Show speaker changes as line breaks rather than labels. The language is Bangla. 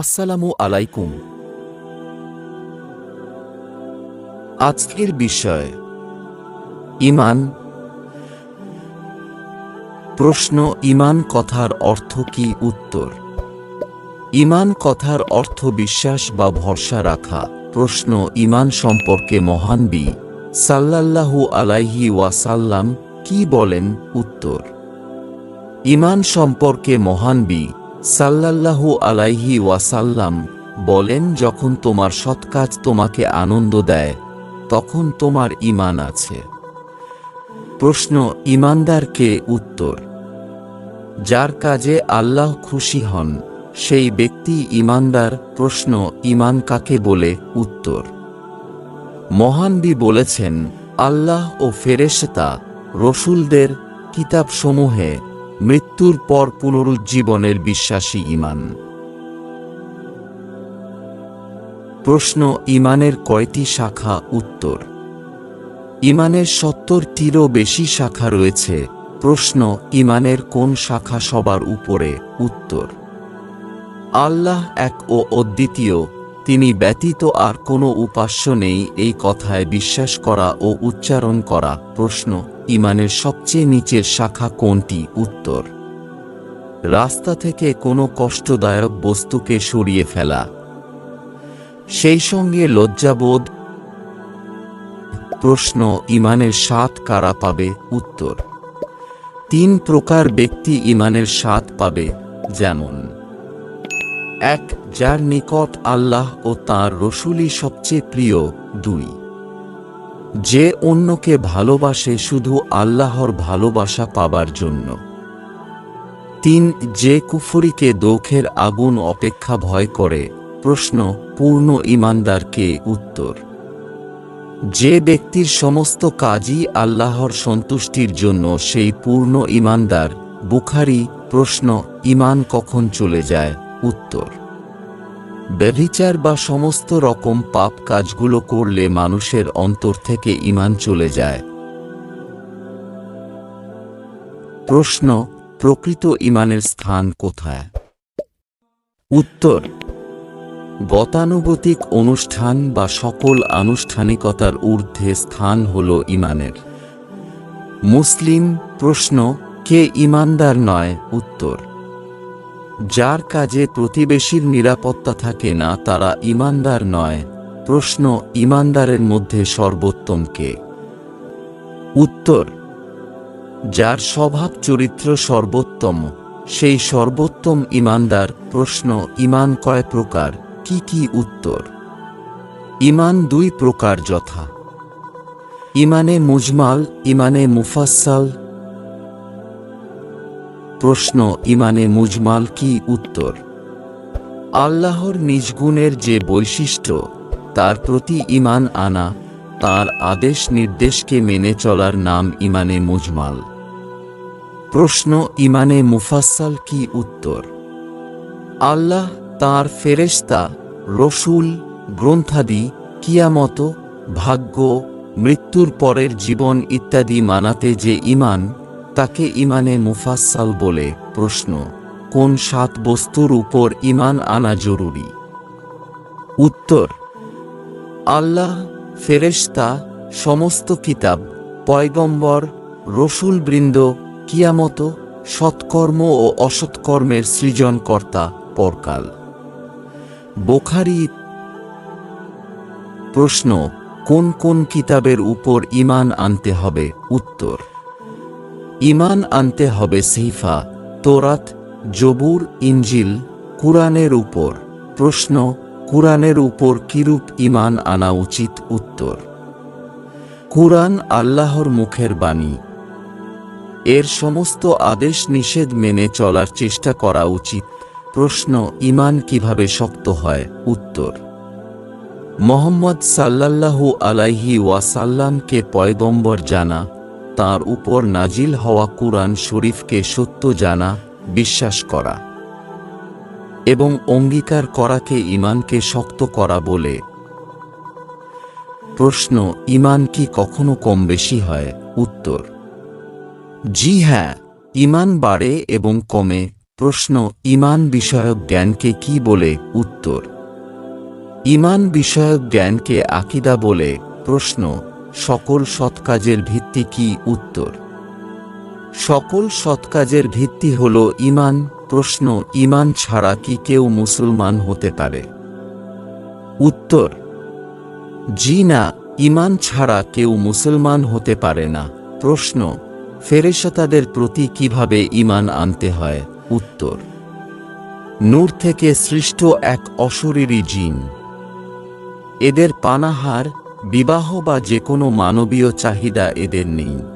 আসসালামু আলাইকুম। আজকের বিষয়, ইমান। প্রশ্ন, ইমান কথার অর্থ কি? উত্তর, ইমান কথার অর্থ বিশ্বাস বা ভরসা রাখা। প্রশ্ন, ইমান সম্পর্কে মহান বি সাল্লাল্লাহু আলাইহি ওয়াসাল্লাম কি বলেন? উত্তর, ইমান সম্পর্কে মহান বি সাল্লাল্লাহু আলাইহি ওয়াসাল্লাম বলেন, যখন তোমার সৎ কাজ তোমাকে আনন্দ দেয়, তখন তোমার ইমান আছে। প্রশ্ন ইমানদারকে উত্তর? যার কাজে আল্লাহ খুশি হন, সেই ব্যক্তি ইমানদার প্রশ্ন ইমান কাকে বলে? উত্তর মহানবী বলেছেন, আল্লাহ ও ফেরেশতা রসুলদের কিতাবসমূহে মৃত্যুর পর পুনরুজ্জীবনের বিশ্বাসী ইমান। প্রশ্ন, ইমানের কয়টি শাখা উত্তর? ইমানের সত্তরটিরও বেশি শাখা রয়েছে। প্রশ্ন, ইমানের কোন শাখা সবার উপরে? উত্তর, আল্লাহ এক ও অদ্বিতীয়, তিনি ব্যতীত আর কোনো উপাস্য নেই এই কথায় বিশ্বাস করা ও উচ্চারণ করা। প্রশ্ন ইমানের সবচেয়ে নিচের শাখা কোনটি? উত্তর। রাস্তা থেকে কোনো কষ্টদায়ক বস্তুকে সরিয়ে ফেলা। সেই সঙ্গে লজ্জাবোধ প্রশ্ন, ইমানের স্বাদ কারা পাবে? উত্তর। তিন প্রকার ব্যক্তি ইমানের স্বাদ পাবে, যেমন এক, যার নিকট আল্লাহ ও তাঁর রসুলই সবচেয়ে প্রিয়, দুই যে অন্যকে ভালোবাসে শুধু আল্লাহর ভালোবাসা পাবার জন্য। তিন, যে কুফরিকে দোখের আগুন অপেক্ষা ভয় করে, প্রশ্ন, পূর্ণ ইমানদারকে উত্তর, যে ব্যক্তির সমস্ত কাজই আল্লাহর সন্তুষ্টির জন্য সেই পূর্ণ ইমানদার, বুখারি, প্রশ্ন, ইমান কখন চলে যায়? উত্তর ব্যভিচার বা সমস্ত রকম পাপ কাজগুলো করলে মানুষের অন্তর থেকে ইমান চলে যায়। প্রশ্ন, প্রকৃত ইমানের স্থান কোথায়? উত্তর, গতানুগতিক অনুষ্ঠান বা সকল আনুষ্ঠানিকতার ঊর্ধ্বে স্থান হল ইমানের মুসলিম, প্রশ্ন, কে ইমানদার নয়? উত্তর যার কাজে প্রতিবেশীর নিরাপত্তা থাকে না, তারা ইমানদার নয়। প্রশ্ন, ইমানদারের মধ্যে সর্বোত্তম কে? উত্তর, যার স্বভাব চরিত্র সর্বোত্তম, সেই সর্বোত্তম ইমানদার। প্রশ্ন, ইমান কয় প্রকার? কি কি উত্তর? ইমান দুই প্রকার যথা। ইমানে মুজমাল, ইমানে মুফাসসাল প্রশ্ন, ইমানে মুজমাল কি উত্তর? আল্লাহর নিজগুণের যে বৈশিষ্ট্য, তার প্রতি ইমান আনা, তার আদেশ নির্দেশকে মেনে চলার নাম ইমানে মুজমাল। প্রশ্ন, ইমানে মুফাসসাল কি উত্তর? আল্লাহ, তার ফেরেশতা, রসুল, গ্রন্থাদি, কিয়ামত, ভাগ্য, মৃত্যুর পরের জীবন ইত্যাদি মানাতে যে ইমান তাকে ইমানে মুফাসসাল বলে, প্রশ্ন, কোন সাত বস্তুর উপর ইমান আনা জরুরি? উত্তর, আল্লাহ, ফেরেশতা, সমস্ত কিতাব, পয়গম্বর, রসুলবৃন্দ, কিয়ামত, সৎকর্ম ও অসৎকর্মের সৃজনকর্তা, পরকাল। বোখারি, প্রশ্ন, কোন কোন কিতাবের উপর ইমান আনতে হবে? উত্তর ইমান আনতে হবে সিফা, তোরাত, জবুর ইঞ্জিল কুরআনের উপর। প্রশ্ন, কুরআনের উপর কিরূপ ইমান আনা উচিত? উত্তর, কুরআন আল্লাহর মুখের বাণী। এর সমস্ত আদেশ নিষেধ মেনে চলার চেষ্টা করা উচিত। প্রশ্ন, ইমান কীভাবে শক্ত হয়? উত্তর, মোহাম্মদ সাল্লাল্লাহু আলাইহি ওয়াসাল্লামকে পয়গম্বর জানা। তার উপর নাজিল হওয়া কুরআন শরীফকে সত্য জানা, বিশ্বাস করা এবং অঙ্গীকার করাকে ইমানকে শক্ত করা বলে। প্রশ্ন ইমান কি কখনো কম বেশি হয়? উত্তর, জি হ্যাঁ ইমান বাড়ে এবং কমে। প্রশ্ন ইমান বিষয়ক জ্ঞানকে কি বলে? উত্তর ইমান বিষয়ক জ্ঞানকে আকিদা বলে। প্রশ্ন সকল সৎকাজের ভিত্তি কি উত্তর? সকল সৎকাজের ভিত্তি হল ইমান প্রশ্ন ইমান ছাড়া কি কেউ মুসলমান হতে পারে? উত্তর জি না ইমান ছাড়া কেউ মুসলমান হতে পারে না। প্রশ্ন, ফেরেশতাদের প্রতি কীভাবে ইমান আনতে হয়? উত্তর, নূর থেকে সৃষ্ট এক অশরীরী জিন। এদের পানাহার বিবাহ বা যে কোনো মানবীয় চাহিদা এদের নেই।